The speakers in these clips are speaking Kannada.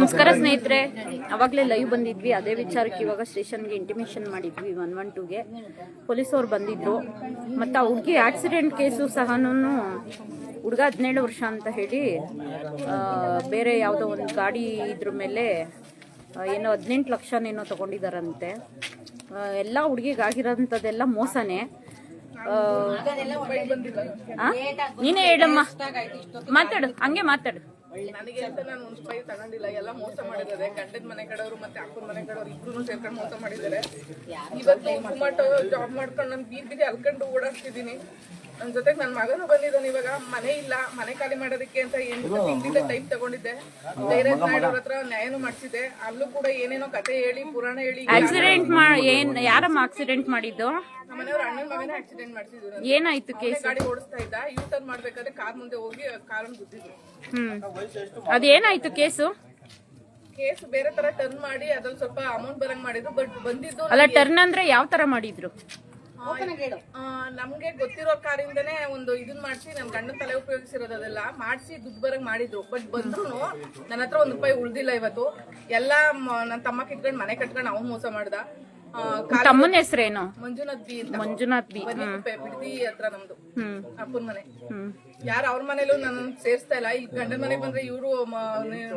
ನಮಸ್ಕಾರ ಸ್ನೇಹಿತರೆ. ಅವಾಗಲೇ ಲೈವ್ ಬಂದಿದ್ವಿ. ಅದೇ ವಿಚಾರಕ್ಕೆ ಇವಾಗ ಸ್ಟೇಷನ್ಗೆ ಇಂಟಿಮೇಷನ್ ಮಾಡಿದ್ವಿ ಒನ್ ಒನ್ ಟೂಗೆ ಪೊಲೀಸ್ ಅವ್ರು ಬಂದಿದ್ರು. ಮತ್ತು ಆ ಹುಡುಗಿ ಆಕ್ಸಿಡೆಂಟ್ ಕೇಸು ಸಹ ಹುಡುಗ ಹದಿನೇಳು ವರ್ಷ ಅಂತ ಹೇಳಿ ಆ, ಬೇರೆ ಯಾವುದೋ ಒಂದು ಗಾಡಿ ಇದ್ರ ಮೇಲೆ ಏನೋ ಹದಿನೆಂಟು ಲಕ್ಷನೇನೋ ತಗೊಂಡಿದಾರಂತೆ. ಆ, ಎಲ್ಲ ಹುಡುಗಿಗಾಗಿರೋಂಥದ್ದೆಲ್ಲ ಮೋಸನೇ? ನೀನೇ ಹೇಳಮ್ಮ. ಮಾತಾಡು. ಹಂಗೆ ಮಾತಾಡು. ನನಗೆ ಅಂತ ನಾನು ಒಂದು ರೂಪಾಯಿ ತಗೊಂಡಿಲ್ಲ, ಎಲ್ಲ ಮೋಸ ಮಾಡಿದ್ದಾರೆ. ಗಂಡದ ಮನೆ ಕಡೆಯವರು ಮತ್ತೆ ಅಪ್ಪನ ಮನೆ ಕಡೆಯವರು ಇಬ್ರು ಸೇರ್ಕೊಂಡು ಮೋಸ ಮಾಡಿದ್ದಾರೆ. ಇವತ್ತು ಜಾಬ್ ಮಾಡ್ಕೊಂಡು ನಾನು ಬೀದಿಗೆ ಬೀದಿ ಅಲ್ಕೊಂಡು ಓಡಾಡ್ತಿದ್ದೀನಿ. ನನ್ನ ಜೊತೆಗೆ ನನ್ನ ಮಗನು ಬಂದಿದ್ದಾನೆ ಇವಾಗ. ಮನೆ ಇಲ್ಲ ಮನೆ ಖಾಲಿ ಮಾಡೋದಕ್ಕೆ ಅಂತ ಎಂಟು ತಿಂಗಳಿಂದ ಟೈಮ್ ತಗೊಂಡಿದ್ದೆ. ಬೇರೆ ನಾಯ್ಡವ್ರ ಹತ್ರ ನ್ಯಾಯನೂ ಮಾಡಿಸಿದೆ ಅಲ್ಲೂ ಕೂಡ ಏನೇನೋ ಕತೆ ಹೇಳಿ ಪುರಾಣ ಹೇಳಿ ಆಕ್ಸಿಡೆಂಟ್ ಏನ್ ಯಾರಮ್ಮ ಆಕ್ಸಿಡೆಂಟ್ ಮಾಡಿದ್ದು? ನಮ್ಮ ಮನೆಯವ್ರ ಅಣ್ಣನ ಮಗನೇ ಆಕ್ಸಿಡೆಂಟ್ ಮಾಡಿಸಿದ್ರು. ಏನಾಯ್ತು ಕೇಸ್ ಗಾಡಿ ಓಡಿಸ್ತಾ ಇದ್ದ. ಯೂ ಟರ್ನ್ ಮಾಡ್ಬೇಕಾದ್ರೆ ಕಾರ್ ಮುಂದೆ ಹೋಗಿ ಕಾರನ್ನು ಗುದ್ದಿದ್ರು. ಹ್ಮ್. ಅದೇನಾಯ್ತು ಕೇಸು ಕೇಸ್ ಬೇರೆ ತರ ಟರ್ನ್ ಮಾಡಿ ಅದ್ರಲ್ಲಿ ಸ್ವಲ್ಪ ಅಮೌಂಟ್ ಬರಂಗ್ ಮಾಡಿದ್ರು ಬಟ್ ಬಂದಿದ್ದು ಅಲ್ಲ ಟರ್ನ್ ಅಂದ್ರೆ ಯಾವ ತರ ಮಾಡಿದ್ರು? ನಮ್ಗೆ ಗೊತ್ತಿರೋ ಕಾರಿಂದನೇ ಒಂದು ಇದನ್ ಮಾಡಿಸಿ, ನಮ್ ಗಂಡನ ತಲೆ ಉಪಯೋಗಿಸಿರೋದು ಅದೆಲ್ಲ ಮಾಡಿಸಿ, ದುಡ್ಡು ಬರಂಗ್ ಮಾಡಿದ್ರು. ಬಟ್ ಬಂದ್ರು ನನ್ನ ಹತ್ರ ಒಂದ್ ರೂಪಾಯಿ ಉಳ್ದಿಲ್ಲ ಇವತ್ತು. ಎಲ್ಲ ನನ್ನ ತಮ್ಮ ಕಿತ್ಕೊಂಡ್ ಮನೆ ಕಟ್ಕೊಂಡ್ ಅವ್ನ್ ಮೋಸ ಮಾಡ್ದ. ತಮ್ಮನ ಹೆಸರೇನು? ಮಂಜುನಾಥ್ ಬಿ ಅಂತ. ಮಂಜುನಾಥ್ ಬಿ. ಬನ್ನಿ ಕುಪ್ಪೆ, ಬಿಡದಿ ಹತ್ರ ನಮ್ದು. ಹ್ಮ್. ಅಪ್ಪನ ಮನೆ. ಯಾರ ಯಾರು ಅವ್ರ ಮನೇಲೂ ನಾನು ಸೇರಿಸ್ತಾ ಇಲ್ಲ. ಈ ಗಂಡನ ಮನೆಗೆ ಬಂದ್ರೆ ಇವರು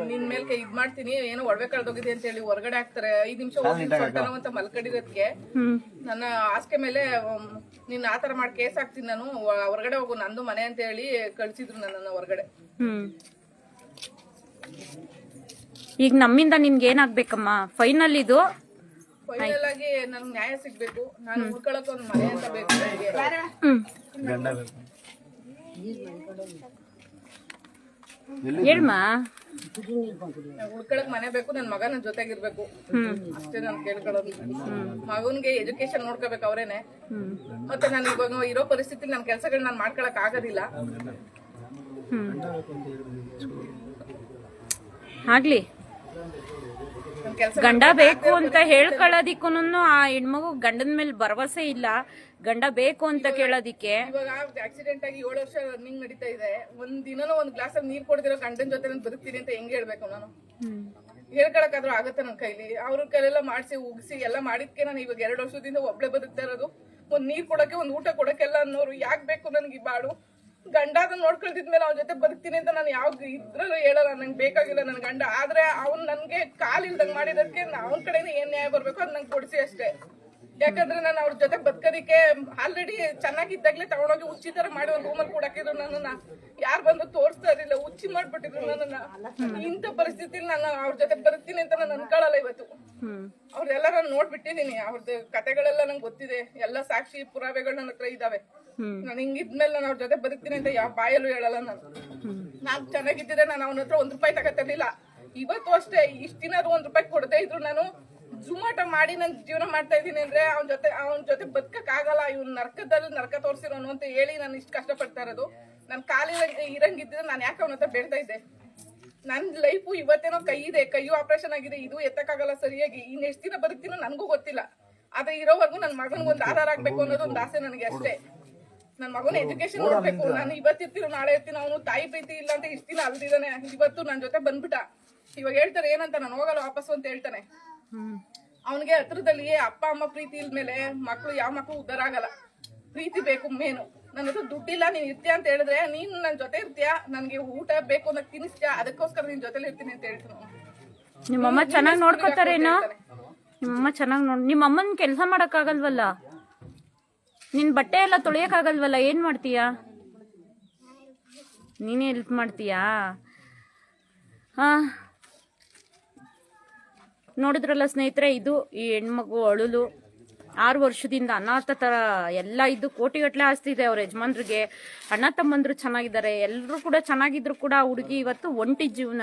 ನಿನ್ ಮೇಲೆ ಕೈ ಇದ್ ಮಾಡ್ತೀನಿ ಏನೋ ಒಡವೆ ಕಳ್ದೋಗಿದೆ ಅಂತ ಹೇಳಿ ಹೊರಗಡೆ ಹಾಕ್ತಾರೆ. ಐದ್ ನಿಮಿಷ ಹೋಗಿ ಹೊರಟನೋ ಅಂತ ಮಲ್ಕೊಂಡಿರೋದಕ್ಕೆ ಹ್ಮ್. ನನ್ನ ಹಾಸಿಗೆ ಮೇಲೆ ಉಮ್, ನೀನ್ ಆತರ ಮಾಡಿ ಕೇಸ್ ಹಾಕ್ತೀನಿ ನಾನು. ಹೊ- ಹೊರಗಡೆ ಹೋಗು ನಂದು ಮನೆ ಅಂತ ಹೇಳಿ ಕಳ್ಸಿದ್ರು ನನ್ನನ್ನ ಹೊರಗಡೆ. ಹ್ಮ್. ಈಗ ನಮ್ಮಿಂದ ನಿನ್ಗೆ ಏನಾಗ್ಬೇಕಮ್ಮ? ಫೈನಲ್ ಇದು. ಫೈನಲ್ ಆಗಿ ನನ್ಗೆ ನ್ಯಾಯ ಸಿಗ್ಬೇಕು. ನಾನು ಉಳ್ಕೊಳಕ್ ಒಂದು ಮನೆ ಅಂತ ಬೇಕು ನನಗೆ. ಗಂಡ ಬೇಕು. ಹೇಳ್ಮಾ? ನಂಗ್ ಉಳ್ಕೊಳಕ್ ಮನೆ ಬೇಕು ನನ್ ಮಗ ನನ್ ಜೊತೆಗಿರ್ಬೇಕು. ಅಷ್ಟೇ ನಾನು ಕೇಳ್ಕೊಳ್ಳೋದು. ಮಗನ್ಗೆ ಎಜುಕೇಶನ್ ನೋಡ್ಕೋಬೇಕು ಅವ್ರೇನೆ. ಮತ್ತೆ ನಾನು ಇವಾಗ ಇರೋ ಪರಿಸ್ಥಿತಿ ನನ್ನ ಕೆಲಸಗಳು ನಾನು ಮಾಡ್ಕೊಳಕ್ ಆಗೋದಿಲ್ಲ. ಆಗ್ಲಿ. ನನ್ ಗಂಡ ಬೇಕು ಅಂತ ಹೇಳ್ಕೊಳ್ಳೋದಿಕ್ಕೂ ಆ ಹೆಣ್ಮಗು ಗಂಡನ ಮೇಲೆ ಭರವಸೆ ಇಲ್ಲ. ಗಂಡ ಬೇಕು ಅಂತ ಕೇಳೋದಿಕ್ಕೆ. ಇವಾಗ ಆಕ್ಸಿಡೆಂಟ್ ಆಗಿ ಏಳು ವರ್ಷ ರನ್ನಿಂಗ್ ನಡೀತಾ ಇದೆ. ಒಂದ್ ದಿನನೂ ಒಂದ್ ಗ್ಲಾಸ್ ಅಲ್ಲಿ ನೀರ್ ಕೊಡ್ತಿರೋ ಗಂಡನ ಜೊತೆ ನಾನು ಬದುಕ್ತೀನಿ ಅಂತ ಹೆಂಗ್ ಹೇಳ್ಬೇಕು ನಾನು? ಹೇಳ್ಕೊಳಕಾದ್ರೂ ಆಗತ್ತೆ ನನ್ನ ಕೈಲಿ. ಅವ್ರ ಕೈಲೆಲ್ಲ ಮಾಡಿಸಿ ಉಗಿಸಿ ಎಲ್ಲ ಮಾಡಿದ್ಕೆ ನಾನು ಇವಾಗ ಎರಡು ವರ್ಷದಿಂದ ಒಬ್ಳೆ ಬದುಕ್ತಾ ಇರೋದು. ಒಂದ್ ನೀರ್ ಕೊಡಕ್ಕೆ ಒಂದ್ ಊಟ ಕೊಡಕ್ಕೆಲ್ಲ ಅನ್ನೋರು ಯಾಕ್ ಬೇಕು ನನ್ಗೆ ಈ ಬಾಡು ಗಂಡ ಅದನ್ನ ನೋಡ್ಕೊಳ್ತಿದ್ಮೇಲೆ ಅವ್ನ ಜೊತೆ ಬದುಕ್ತೀನಿ ಅಂತ ನಾನು ಯಾವ ಇದ್ರಲ್ಲೂ ಹೇಳಲ್ಲ, ನಂಗೆ ಬೇಕಾಗಿಲ್ಲ ನನ್ ಗಂಡ. ಆದ್ರೆ ಅವ್ನ್ ನನ್ಗೆ ಕಾಲ್ ಇಲ್ದಂಗ್ ಮಾಡಿದಕ್ಕೆ ಅವನ ಕಡೆ ಏನ್ ನ್ಯಾಯ ಬರ್ಬೇಕು ಅದ್ ನಂಗೆ ಕೊಡಿಸಿ ಅಷ್ಟೇ. ಯಾಕಂದ್ರೆ ನಾನು ಅವ್ರ ಜೊತೆ ಬದುಕೋದಿಕ್ಕೆ ಆಲ್ರೆಡಿ ಚೆನ್ನಾಗಿದ್ದಾಗ್ಲೇ ತಗೊಂಡೋಗಿ ಉಚ್ಚಿ ತರ ಮಾಡಿ ಒಂದ್ ರೂಮಲ್ಲಿ ಕೊಡಾಕಿದ್ರು ನನ್ನನ್ನ. ಯಾರ್ ಬಂದು ತೋರಿಸ್ತಾ ಇರಲಿಲ್ಲ ಹುಚ್ಚಿ ಮಾಡ್ಬಿಟ್ಟಿದ್ರು ನನ್ನನ್ನ. ಇಂಥ ಪರಿಸ್ಥಿತಿಲಿ ನಾನು ಅವ್ರ ಜೊತೆ ಬರ್ತೀನಿ ಅಂತ ನಾನು ಅನ್ಕೊಳ್ಳಲ್ಲ ಇವತ್ತು. ನಾನು ನೋಡ್ಬಿಟ್ಟಿದೀನಿ. ಅವ್ರದ್ದು ಕತೆಗಳೆಲ್ಲ ನಂಗೆ ಗೊತ್ತಿದೆ. ಎಲ್ಲ ಸಾಕ್ಷಿ ಪುರಾವೆಗಳು ನನ್ನ ಹತ್ರ ಇದಾವೆ. ನಾನು ಹಿಂಗಿದ್ಮೇಲೆ ನಾನು ಅವ್ರ ಜೊತೆ ಬದುಕ್ತೀನಿ ಅಂತ ಯಾವ ಬಾಯಲ್ಲೂ ಹೇಳಲ್ಲ ನಾನು. ನಾನ್ ಚೆನ್ನಾಗಿದ್ದಿದ್ರೆ ನಾನು ಅವನ ಹತ್ರ ಒಂದ್ ರೂಪಾಯಿ ತಗತ್ತಿರ್ಲಿಲ್ಲ ಇವತ್ತು ಅಷ್ಟೇ, ಇಷ್ಟ ದಿನ ಒಂದ್ ರೂಪಾಯಿ ಕೊಡದೆ ಇದ್ರು ನಾನು ಜುಮಾಟ ಮಾಡಿ ನನ್ ಜೀವನ ಮಾಡ್ತಾ ಇದ್ದೀನಿ ಅಂದ್ರೆ ಅವನ ಜೊತೆ ಅವನ ಜೊತೆ ಬದುಕಕ್ ಆಗಲ್ಲ. ಇವ್ನ ನರ್ಕದಲ್ಲಿ ನರ್ಕ ತೋರ್ಸಿರೋನು ಅಂತ ಹೇಳಿ ನಾನು ಇಷ್ಟು ಕಷ್ಟಪಡ್ತಾ ಇರೋದು. ನನ್ ಕಾಲಿನ ಇರಂಗಿದ್ರೆ ನಾನು ಯಾಕೆ ಅವನ ಹತ್ರ ಬೇಡ್ತಾ ಇದ್ದೆ? ನನ್ ಲೈಫು ಇವತ್ತೇನೋ ಕೈ ಇದೆ ಕೈಯು ಆಪರೇಷನ್ ಆಗಿದೆ ಇದು ಎತ್ತಕ್ಕಾಗಲ್ಲ ಸರಿಯಾಗಿ. ಇನ್ ಎಷ್ಟ್ ದಿನ ಬದುಕ್ತೀನೋ ನನ್ಗೂ ಗೊತ್ತಿಲ್ಲ. ಆದ್ರೆ ಇರೋವರೆಗೂ ನನ್ ಮಗನಿಗೊಂದು ಒಂದ್ ಆಧಾರ ಆಗ್ಬೇಕು ಅನ್ನೋದು ಒಂದು ಆಸೆ ನನಗೆ ಅಷ್ಟೇ. ನನ್ ಮಗನ ಎಜುಕೇಶನ್ ನೋಡ್ಬೇಕು ನಾನು ಇವತ್ತಿರ್ತೀನೋ ನಾಳೆ ಇರ್ತೀನಿ ಅವನು ತಾಯಿ ಪ್ರೀತಿ ಇಲ್ಲ ಅಂತ ಇಷ್ಟ ದಿನ ಅಲ್ದಿದ್ದಾನೆ. ಇವತ್ತು ನನ್ ಜೊತೆ ಬಂದ್ಬಿಟ್ಟ. ಇವಾಗ ಹೇಳ್ತಾರೆ ಏನಂತ ನಾನು ಹೋಗಲ್ಲ ವಾಪಸ್ ಅಂತ ಹೇಳ್ತಾನೆ. ಅವನಿಗೆ ಹತ್ರದಲ್ಲಿ ಅಪ್ಪ ಅಮ್ಮ ಪ್ರೀತಿ ಇಲ್ಮೇಲೆ ಮಕ್ಳು ಯಾವ ಮಕ್ಳು ಉದ್ದಾರ ಆಗಲ್ಲ. ಪ್ರೀತಿ ಬೇಕು ಮೇನು. ನನ್ನ ಹತ್ರ ದುಡ್ಡಿಲ್ಲ ನೀನ್ ಇರ್ತೀಯ ಅಂತ ಹೇಳಿದ್ರೆ ನೀನ್ ನನ್ನ ಜೊತೆ ಇರ್ತೀಯ ನನ್ಗೆ ಊಟ ಬೇಕು ಅನ್ನೋ ತಿನ್ನಿಸ್ತೀಯ ಅದಕ್ಕೋಸ್ಕರ ನಿನ್ ಜೊತೆಲಿ ಇರ್ತೀನಿ ಅಂತ ಹೇಳ್ತೀನಿ ನಿಮ್ಮ ನಿಮ್ಮಮ್ಮ ಚೆನ್ನಾಗಿ ನೋಡ್ಕೋತಾರೇನೋ ನಿಮ್ಮಮ್ಮ ಚೆನ್ನಾಗಿ ನೋಡ್ ನಿಮ್ಮಮ್ಮನ ಕೆಲಸ ಮಾಡೋಕ್ಕಾಗಲ್ವಲ್ಲ? ನಿನ್ ಬಟ್ಟೆ ಎಲ್ಲ ತೊಳೆಯಕ್ಕಾಗಲ್ವಲ್ಲ? ಏನ್ ಮಾಡ್ತೀಯಾ? ನೀನೇ ಹೆಲ್ಪ್ ಮಾಡ್ತೀಯಾ? ಹಾ. ನೋಡಿದ್ರಲ್ಲ ಸ್ನೇಹಿತರೆ ಇದು ಈ ಹೆಣ್ಮಗು ಅಳುಲು. ಆರು ವರ್ಷದಿಂದ ಅನಾಥ ತರ ಎಲ್ಲ ಇದ್ದು ಕೋಟಿಗಟ್ಟಲೆ ಆಸ್ತಿ ಇದೆ ಅವ್ರ ಯಜಮಾನ್ರಿಗೆ. ಅಣ್ಣ ತಮ್ಮಂದ್ರು ಚೆನ್ನಾಗಿದ್ದಾರೆ. ಎಲ್ಲರೂ ಕೂಡ ಚೆನ್ನಾಗಿದ್ರು ಕೂಡ ಹುಡುಗಿ ಇವತ್ತು ಒಂಟಿ ಜೀವನ.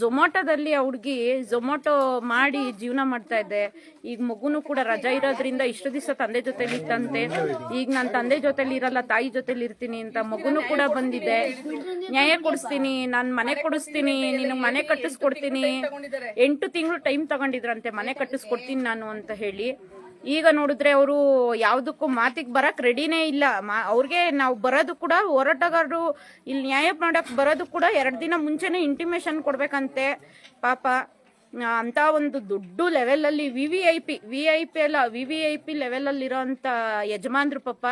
ಝೊಮ್ಯಾಟೋದಲ್ಲಿ ಆ ಹುಡುಗಿ ಝೊಮ್ಯಾಟೊ ಮಾಡಿ ಜೀವನ ಮಾಡ್ತಾ ಇದ್ದೆ. ಈಗ ಮಗುನು ಕೂಡ ರಜಾ ಇರೋದ್ರಿಂದ ಇಷ್ಟು ದಿವಸ ತಂದೆ ಜೊತೆಲಿ ಇತ್ತಂತೆ ಈಗ ನನ್ನ ತಂದೆ ಜೊತೆಲಿ ಇರಲ್ಲ, ತಾಯಿ ಜೊತೆಲಿ ಇರ್ತೀನಿ ಅಂತ ಮಗುನು ಕೂಡ ಬಂದಿದೆ ನ್ಯಾಯ ಕೊಡಿಸ್ತೀನಿ, ನಾನು ಮನೆ ಕೊಡಿಸ್ತೀನಿ ನಿನ್ನ ಮನೆ ಕಟ್ಟಿಸ್ಕೊಡ್ತೀನಿ. ಎಂಟು ತಿಂಗಳು ಟೈಮ್ ತಗೊಂಡಿದ್ರಂತೆ, ಮನೆ ಕಟ್ಟಿಸ್ಕೊಡ್ತೀನಿ ನಾನು ಅಂತ ಹೇಳಿ. ಈಗ ನೋಡಿದ್ರೆ ಅವರು ಯಾವುದಕ್ಕೂ ಮಾತಿಗೆ ಬರಕ್ ರೆಡಿನೇ ಇಲ್ಲ. ಅವ್ರಿಗೆ ನಾವು ಬರೋದು ಕೂಡ ಹೋರಾಟಗಾರರು ಇಲ್ಲಿ ನ್ಯಾಯ ಮಾಡಕ್ ಬರೋದು ಕೂಡ ಎರಡು ದಿನ ಮುಂಚೆನೆ ಇಂಟಿಮೇಷನ್ ಕೊಡ್ಬೇಕಂತೆ. ಪಾಪ. ಅಂತ ಒಂದು ದೊಡ್ಡ ಲೆವೆಲಲ್ಲಿ V V I P V I P ಅಲ್ಲ ವಿ ವಿ ಐ ಪಿ ಲೆವೆಲಲ್ಲಿರೋಂಥ ಯಜಮಾನ್ರು ಪಾಪ.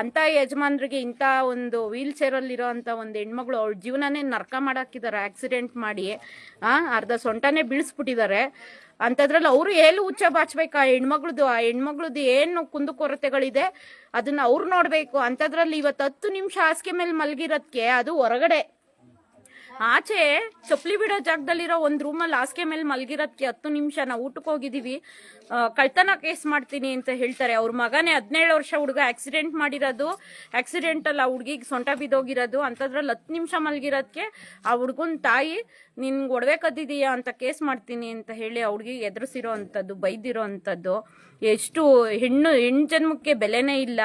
ಅಂಥ ಯಜಮಾನ್ರಿಗೆ ಇಂಥ ಒಂದು ವೀಲ್ ಅಲ್ಲಿ ಅಂಥ ಒಂದು ಹೆಣ್ಮಗಳು ಅವಳ ಜೀವನನೇ ನರ್ಕ ಮಾಡಾಕಿದ್ದಾರೆ ಆಕ್ಸಿಡೆಂಟ್ ಮಾಡಿ. ಅರ್ಧ ಸೊಂಟನೇ ಬೀಳಿಸ್ಬಿಟ್ಟಿದ್ದಾರೆ ಅಂಥದ್ರಲ್ಲಿ ಅವರು ಏನು ಹುಚ್ಚ ಬಾಚ್ಬೇಕು ಆ ಹೆಣ್ಮಗಳದು? ಆ ಹೆಣ್ಮಗಳದ್ದು ಏನು ಕುಂದುಕೊರತೆಗಳಿದೆ ಅದನ್ನ ಅವ್ರು ನೋಡಬೇಕು. ಅಂಥದ್ರಲ್ಲಿ ಇವತ್ತು ಹತ್ತು ನಿಮಿಷ ಹಾಸಿಗೆ ಮೇಲೆ ಮಲಗಿರೋದಕ್ಕೆ ಅದು ಹೊರಗಡೆ. ಆಚೆ ಚಪ್ಪಲಿ ಬಿಡೋ ಜಾಗದಲ್ಲಿರೋ ಒಂದು ರೂಮಲ್ಲಿ ಹಾಸಿಗೆ ಮೇಲೆ ಮಲಗಿರೋದಕ್ಕೆ ಹತ್ತು ನಿಮಿಷ ನಾವು ಊಟಕ್ಕೆ ಹೋಗಿದ್ದೀವಿ. ಕಳ್ತನ ಕೇಸ್ ಮಾಡ್ತೀನಿ ಅಂತ ಹೇಳ್ತಾರೆ. ಅವ್ರ ಮಗನೇ ಹದಿನೇಳು ವರ್ಷ ಹುಡುಗ ಆಕ್ಸಿಡೆಂಟ್ ಮಾಡಿರೋದು. ಆಕ್ಸಿಡೆಂಟಲ್ಲಿ ಆ ಹುಡುಗಿಗೆ ಸೊಂಟ ಬಿದ್ದೋಗಿರೋದು. ಅಂಥದ್ರಲ್ಲಿ ಹತ್ತು ನಿಮಿಷ ಮಲಗಿರೋದಕ್ಕೆ ಆ ಹುಡುಗನ ತಾಯಿ ನಿನ್ಗೆ ಒಡವೆ ಕದ್ದಿದೀಯಾ ಅಂತ ಕೇಸ್ ಮಾಡ್ತೀನಿ ಅಂತ ಹೇಳಿ ಆ ಹುಡುಗಿಗೆ ಎದುರಿಸಿರೋ ಅಂಥದ್ದು, ಬೈದಿರೋ ಅಂಥದ್ದು. ಎಷ್ಟು ಹೆಣ್ಣು ಹೆಣ್ಣು ಜನ್ಮಕ್ಕೆ ಬೆಲೆನೇ ಇಲ್ಲ.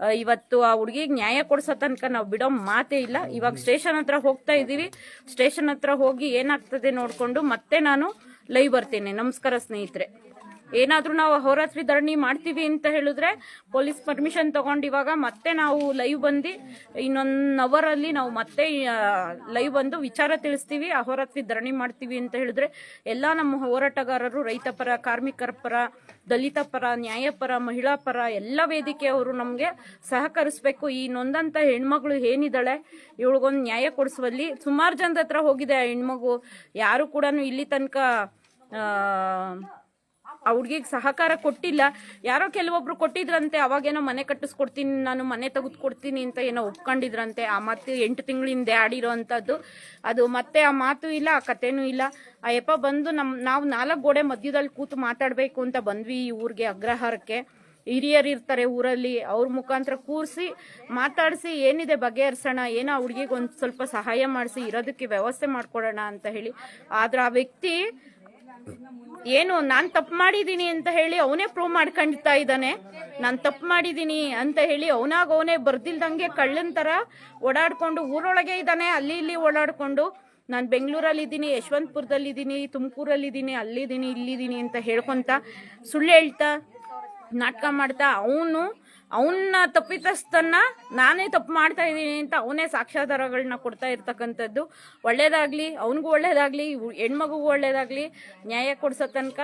ಇವತ್ತು ಆ ಹುಡುಗಿಗೆ ನ್ಯಾಯ ಕೊಡ್ಸೋ ತನಕ ನಾವು ಬಿಡೋ ಮಾತೇ ಇಲ್ಲ. ಇವಾಗ ಸ್ಟೇಷನ್ ಹತ್ರ ಹೋಗ್ತಾ ಇದ್ದೀವಿ ಸ್ಟೇಷನ್ ಹತ್ರ ಹೋಗಿ ಏನಾಗ್ತದೆ ನೋಡಿಕೊಂಡು ಮತ್ತೆ ನಾನು ಲೈವ್ ಬರ್ತೀನಿ. ನಮಸ್ಕಾರ ಸ್ನೇಹಿತರೆ. ಏನಾದರೂ ನಾವು ಹೋರಾತ್ರಿ ಧರಣಿ ಮಾಡ್ತೀವಿ ಅಂತ ಹೇಳಿದ್ರೆ ಪೊಲೀಸ್ ಪರ್ಮಿಷನ್ ತಗೊಂಡು ಇವಾಗ ಮತ್ತೆ ನಾವು ಲೈವ್ ಬಂದು ಇನ್ನೊಂದು ಅವರಲ್ಲಿ ನಾವು ಮತ್ತೆ ಲೈವ್ ಬಂದು ವಿಚಾರ ತಿಳಿಸ್ತೀವಿ ಅಹೋರಾತ್ರಿ ಧರಣಿ ಮಾಡ್ತೀವಿ ಅಂತ ಹೇಳಿದ್ರೆ ಎಲ್ಲ ನಮ್ಮ ಹೋರಾಟಗಾರರು, ರೈತ ಪರ, ಕಾರ್ಮಿಕರ ಪರ, ದಲಿತ ಪರ, ನ್ಯಾಯ ಪರ, ಮಹಿಳಾ ಪರ, ಎಲ್ಲ ವೇದಿಕೆಯವರು ನಮಗೆ ಸಹಕರಿಸಬೇಕು. ಈ ನೊಂದಂತ ಹೆಣ್ಮಗಳು ಏನಿದ್ದಾಳೆ ಇವಳಿಗೊಂದು ನ್ಯಾಯ ಕೊಡಿಸುವಲ್ಲಿ ಸುಮಾರು ಜನದ ಹತ್ರ ಹೋಗಿದೆ ಆ ಹೆಣ್ಮಗು. ಯಾರು ಕೂಡ ಇಲ್ಲಿ ತನಕ ಆ ಸಹಕಾರ ಕೊಟ್ಟಿಲ್ಲ. ಯಾರೋ ಕೆಲವೊಬ್ರು ಕೊಟ್ಟಿದ್ರಂತೆ, ಅವಾಗೇನೋ ಮನೆ ಕಟ್ಟಿಸ್ಕೊಡ್ತೀನಿ, ನಾನು ಮನೆ ತೆಗೆದುಕೊಡ್ತೀನಿ ಅಂತ ಏನೋ ಒಪ್ಕೊಂಡಿದ್ರಂತೆ. ಆ ಮಾತು ಎಂಟು ತಿಂಗಳಿಂದ ಆಡಿರೋ ಅದು ಮತ್ತೆ ಆ ಮಾತು ಇಲ್ಲ, ಆ ಕಥೆನೂ ಇಲ್ಲ. ಆ ಯಪ್ಪ ಬಂದು ನಮ್ಮ ನಾವು ನಾಲ್ಕು ಗೋಡೆ ಮಧ್ಯದಲ್ಲಿ ಕೂತು ಮಾತಾಡಬೇಕು ಅಂತ ಬಂದ್ವಿ ಈ ಊರಿಗೆ ಅಗ್ರಹಾರಕ್ಕೆ. ಹಿರಿಯರು ಇರ್ತಾರೆ ಊರಲ್ಲಿ, ಅವ್ರ ಮುಖಾಂತರ ಕೂರಿಸಿ, ಮಾತಾಡಿಸಿ, ಏನಿದೆ ಬಗೆಹರಿಸೋಣ, ಏನೋ ಹುಡುಗಿಗೆ ಒಂದು ಸ್ವಲ್ಪ ಸಹಾಯ ಮಾಡಿಸಿ, ಇರೋದಕ್ಕೆ ವ್ಯವಸ್ಥೆ ಮಾಡಿಕೊಡೋಣ ಅಂತ ಹೇಳಿ. ಆದ್ರೆ ಆ ವ್ಯಕ್ತಿ ಏನು, ನಾನು ತಪ್ಪು ಮಾಡಿದ್ದೀನಿ ಅಂತ ಹೇಳಿ ಅವನೇ ಪ್ರೂವ್ ಮಾಡ್ಕೊಂಡ್ತಾ ಇದ್ದಾನೆ ನಾನು ತಪ್ಪು ಮಾಡಿದ್ದೀನಿ ಅಂತ ಹೇಳಿ ಅವನಾಗ ಅವನೇ ಬರ್ದಿಲ್ದಂಗೆ ಕಳ್ಳನ ತರ ಓಡಾಡ್ಕೊಂಡು ಊರೊಳಗೆ ಇದ್ದಾನೆ ಅಲ್ಲಿ ಇಲ್ಲಿ ಓಡಾಡ್ಕೊಂಡು. ನಾನು ಬೆಂಗಳೂರಲ್ಲಿ ಇದ್ದೀನಿ ಯಶವಂತಪುರದಲ್ಲಿ ಇದ್ದೀನಿ ತುಮಕೂರಲ್ಲಿ ಇದ್ದೀನಿ ಅಲ್ಲಿದ್ದೀನಿ, ಇಲ್ಲಿದ್ದೀನಿ ಅಂತ ಹೇಳ್ಕೊಂತ ಸುಳ್ಳು ಹೇಳ್ತಾ ನಾಟಕ ಮಾಡ್ತಾ ಅವನು ಅವನ್ನ ತಪ್ಪಿತಸ್ಥನ್ನ ನಾನೇ ತಪ್ಪು ಮಾಡ್ತಾ ಇದ್ದೀನಿ ಅಂತ ಅವನೇ ಸಾಕ್ಷ್ಯಾಧಾರಗಳನ್ನ ಕೊಡ್ತಾ ಇರ್ತಕ್ಕಂಥದ್ದು. ಒಳ್ಳೇದಾಗ್ಲಿ, ಅವನಿಗೂ ಒಳ್ಳೇದಾಗ್ಲಿ ಹೆಣ್ಮಗುಗೂ ಒಳ್ಳೇದಾಗ್ಲಿ, ನ್ಯಾಯ ಕೊಡ್ಸೋ ತನಕ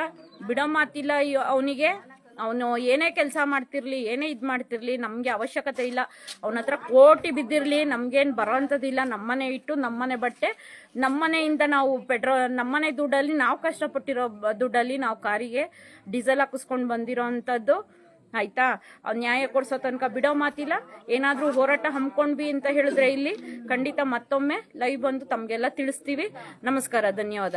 ಬಿಡೋ ಮಾತಿಲ್ಲ ಅವನಿಗೆ. ಅವನು ಏನೇ ಕೆಲಸ ಮಾಡ್ತಿರ್ಲಿ, ಏನೇ ಇದು ಮಾಡ್ತಿರ್ಲಿ, ನಮಗೆ ಅವಶ್ಯಕತೆ ಇಲ್ಲ. ಅವನ ಹತ್ರ ಕೋಟಿ ಬಿದ್ದಿರಲಿ, ನಮಗೇನು ಬರೋವಂಥದ್ದಿಲ್ಲ ನಮ್ಮನೆ ಇಟ್ಟು ನಮ್ಮನೆ ಬಟ್ಟೆ, ನಮ್ಮನೆಯಿಂದ ನಾವು ಪೆಟ್ರೋ, ನಮ್ಮನೆ ದುಡ್ಡಲ್ಲಿ ನಾವು ಕಷ್ಟಪಟ್ಟಿರೋ ದುಡ್ಡಲ್ಲಿ ನಾವು ಕಾರಿಗೆ ಡೀಸೆಲ್ ಹಾಕಿಸ್ಕೊಂಡು ಬಂದಿರೋ ಅಂಥದ್ದು ಆಯ್ತಾ? ನ್ಯಾಯ ಕೊಡ್ಸೋ ತನಕ ಬಿಡೋ ಮಾತಿಲ್ಲ. ಏನಾದರೂ ಹೋರಾಟ ಹಮ್ಕೊಂಡ್ವಿ ಅಂತ ಹೇಳಿದ್ರೆ ಇಲ್ಲಿ ಖಂಡಿತ ಮತ್ತೊಮ್ಮೆ ಲೈವ್ ಬಂದು ತಮಗೆಲ್ಲ ತಿಳಿಸ್ತೀವಿ. ನಮಸ್ಕಾರ, ಧನ್ಯವಾದ.